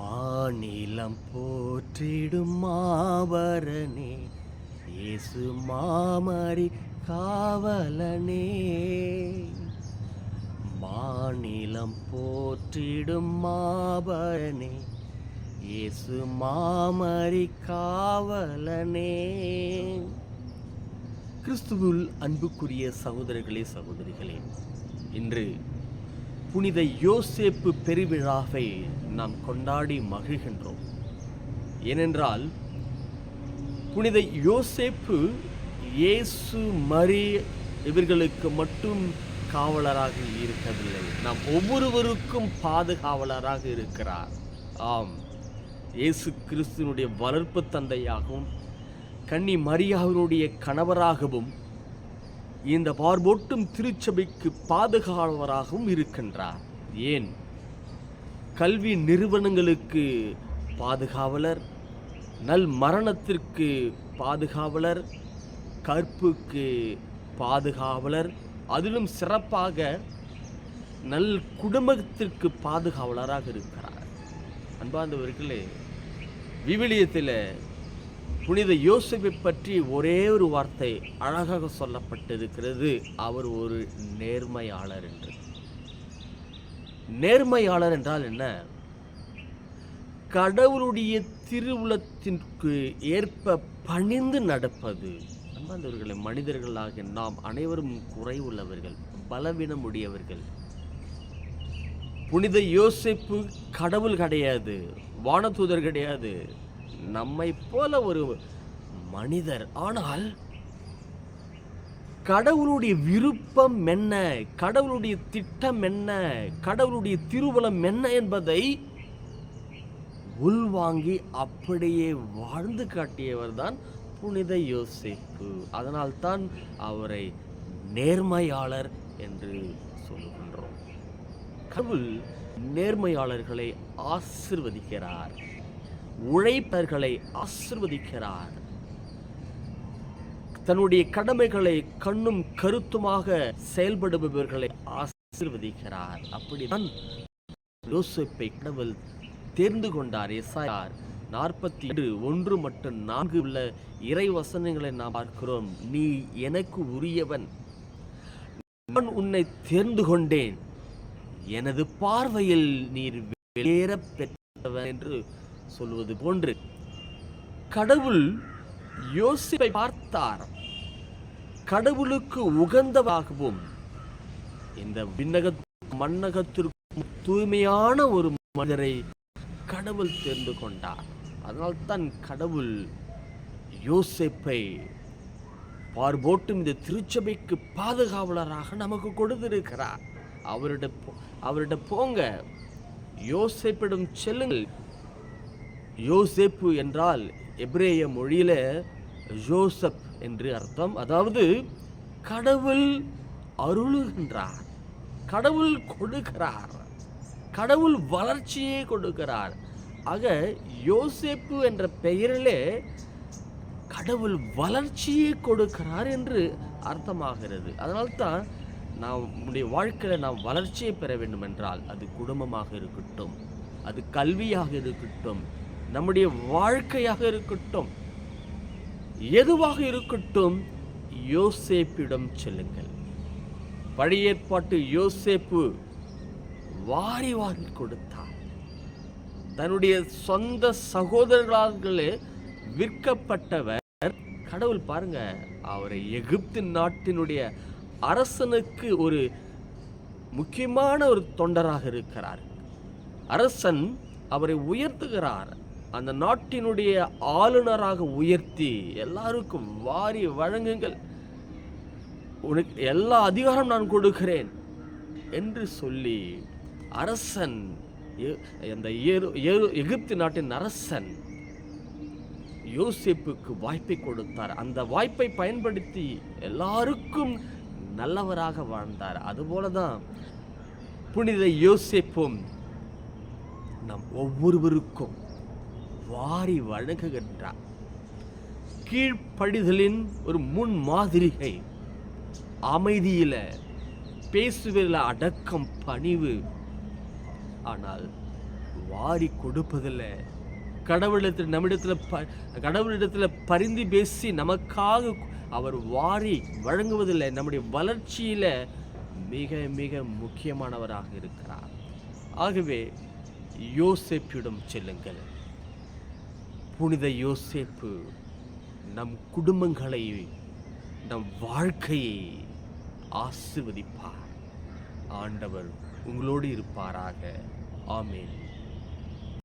மாநிலம் போற்றிடும் மாவரனே இயேசு மாமரி காவலனே. மாநிலம் போற்றிடும் மாபரனே இயேசு மாமரி காவலனே. கிறிஸ்துவில் அன்புக்குரிய சகோதரர்களே சகோதரிகளே இன்று புனித யோசேப்பு பெருவிழாவை நாம் கொண்டாடி மகிழ்கின்றோம். ஏனென்றால் புனித யோசேப்பு இயேசு மரி இவர்களுக்கு மட்டும் காவலராக இருக்கவில்லை. நாம் ஒவ்வொருவருக்கும் பாதுகாவலராக இருக்கிறார். ஆம் இயேசு கிறிஸ்துனுடைய வளர்ப்பு தந்தையாகவும் கன்னி மரியாவினுடைய கணவராகவும் இந்த பார்போட்டும் திருச்சபைக்கு பாதுகாவலராகவும் இருக்கின்றார். ஏன்? கல்வி நிறுவனங்களுக்கு பாதுகாவலர் நல் மரணத்திற்கு பாதுகாவலர் கற்புக்கு பாதுகாவலர் அதிலும் சிறப்பாக நல் குடும்பத்திற்கு பாதுகாவலராக இருக்கிறார். அன்பார்ந்தவர்களே விவிலியத்தில் புனித யோசிப்பை பற்றி ஒரே ஒரு வார்த்தை அழகாக சொல்லப்பட்டிருக்கிறது. அவர் ஒரு நேர்மையாளர் என்று. நேர்மையாளர் என்றால் என்ன? கடவுளுடைய திருவுளத்திற்கு ஏற்ப பணிந்து நடப்பது. அன்பாந்தவர்களை மனிதர்களாக நாம் அனைவரும் குறைவுள்ளவர்கள் பலவீனமுடையவர்கள். புனித யோசிப்பு கடவுள் கிடையாது வானதூதர் கிடையாது நம்மை போல ஒரு மனிதர். ஆனால் கடவுளுடைய விருப்பம் என்ன? கடவுளுடைய திட்டம் என்ன? கடவுளுடைய திருவலம் என்ன என்பதை உள்வாங்கி அப்படியே வாழ்ந்து காட்டியவர் தான் புனித யோசிப்பு. அதனால்தான் அவரை நேர்மையாளர் என்று சொல்லுகின்றோம். கடவுள் நேர்மையாளர்களை ஆசிர்வதிக்கிறார். உழைப்பர்களை ஆசிர்வதிக்கிறார். தன்னுடைய கடமைகளை கண்ணும் கருத்துமாக செயல்படுபவர்களை ஆசிர்வதிக்கிறார். அப்படிதான் யோசிப்பை கடவுள் தேர்ந்து கொண்டார். எஸ்ஆர் நாற்பத்தி ஏழு ஒன்று மற்றும் நான்கு உள்ள இறை வசனங்களை நாம் பார்க்கிறோம். நீ எனக்கு உரியவன் நான் உன்னை தேர்ந்து கொண்டேன். எனது பார்வையில் நீர் வெளியேற பெற்றவன் என்று சொல்வது போன்று கடவுள் யோசிப்பை பார்த்தார். கடவுளுக்கு உகந்தவாகவும் இந்த விண்ணக மண்ணகத்திற்கு தூய்மையான ஒரு மனிதரை கடவுள் தேர்ந்து கொண்டார். அதனால்தான் கடவுள் யோசிப்பை பார்போட்டும் இந்த திருச்சபைக்கு பாதுகாவலராக நமக்கு கொடுத்திருக்கிறார். அவரிட அவரிட போங்க. யோசிப்பிடம் செல்லுங்கள். யோசேப்பு என்றால் எப்ரேய மொழியில் ஜோசப் என்று அர்த்தம். அதாவது கடவுள் அருளுகின்றார் கடவுள் கொடுக்கிறார் கடவுள் வளர்ச்சியை கொடுக்கிறார். ஆக யோசேப்பு என்ற பெயரிலே கடவுள் வளர்ச்சியை கொடுக்கிறார் என்று அர்த்தமாகிறது. அதனால்தான் நம்முடைய வாழ்க்கையில் நாம் வளர்ச்சியை பெற வேண்டும் என்றால் அது குடும்பமாக இருக்கட்டும் அது கல்வியாக இருக்கட்டும் நம்முடைய வாழ்க்கையாக இருக்கட்டும் எதுவாக இருக்கட்டும் யோசேப்பிடம் செல்லுங்கள். பழைய ஏற்பாட்டு யோசேப்பு வாரி வாரி கொடுத்தார். தன்னுடைய சொந்த சகோதரர்களாலே விற்கப்பட்டவர். கடவுள் பாருங்க அவரை எகிப்து நாட்டினுடைய அரசனுக்கு ஒரு முக்கியமான ஒரு தொண்டராக இருக்கிறார். அரசன் அவரை உயர்த்துகிறார். அந்த நாட்டினுடைய ஆளுநராக உயர்த்தி எல்லாருக்கும் வாரி வழங்குங்கள். உனக்கு எல்லா அதிகாரம் நான் கொடுக்கிறேன் என்று சொல்லி அரசன் அந்த எகிப்து நாட்டின் அரசன் யோசிப்புக்கு வாய்ப்பை கொடுத்தார். அந்த வாய்ப்பை பயன்படுத்தி எல்லாருக்கும் நல்லவராக வாழ்ந்தார். அதுபோல தான் புனித யோசிப்பும் நம் ஒவ்வொருவருக்கும் வாரி வழங்குகின்றார். கீழ்ப்படிதலின் ஒரு முன் மாதிரிகை அமைதியில் பேசுவதில் அடக்கம் பணிவு. ஆனால் வாரி கொடுப்பதில் கடவுளிடத்தில் நம்மிடத்தில் ப கடவுளிடத்தில் பரிந்து பேசி நமக்காக அவர் வாரி வழங்குவதில் நம்முடைய வளர்ச்சியில் மிக மிக முக்கியமானவராக இருக்கிறார். ஆகவே யோசேப்பிடம் செல்லுங்கள். புனித யோசேப்பு நம் குடும்பங்களை நம் வாழ்க்கையை ஆசிர்வதிப்பார். ஆண்டவர் உங்களோடு இருப்பாராக. ஆமேன்.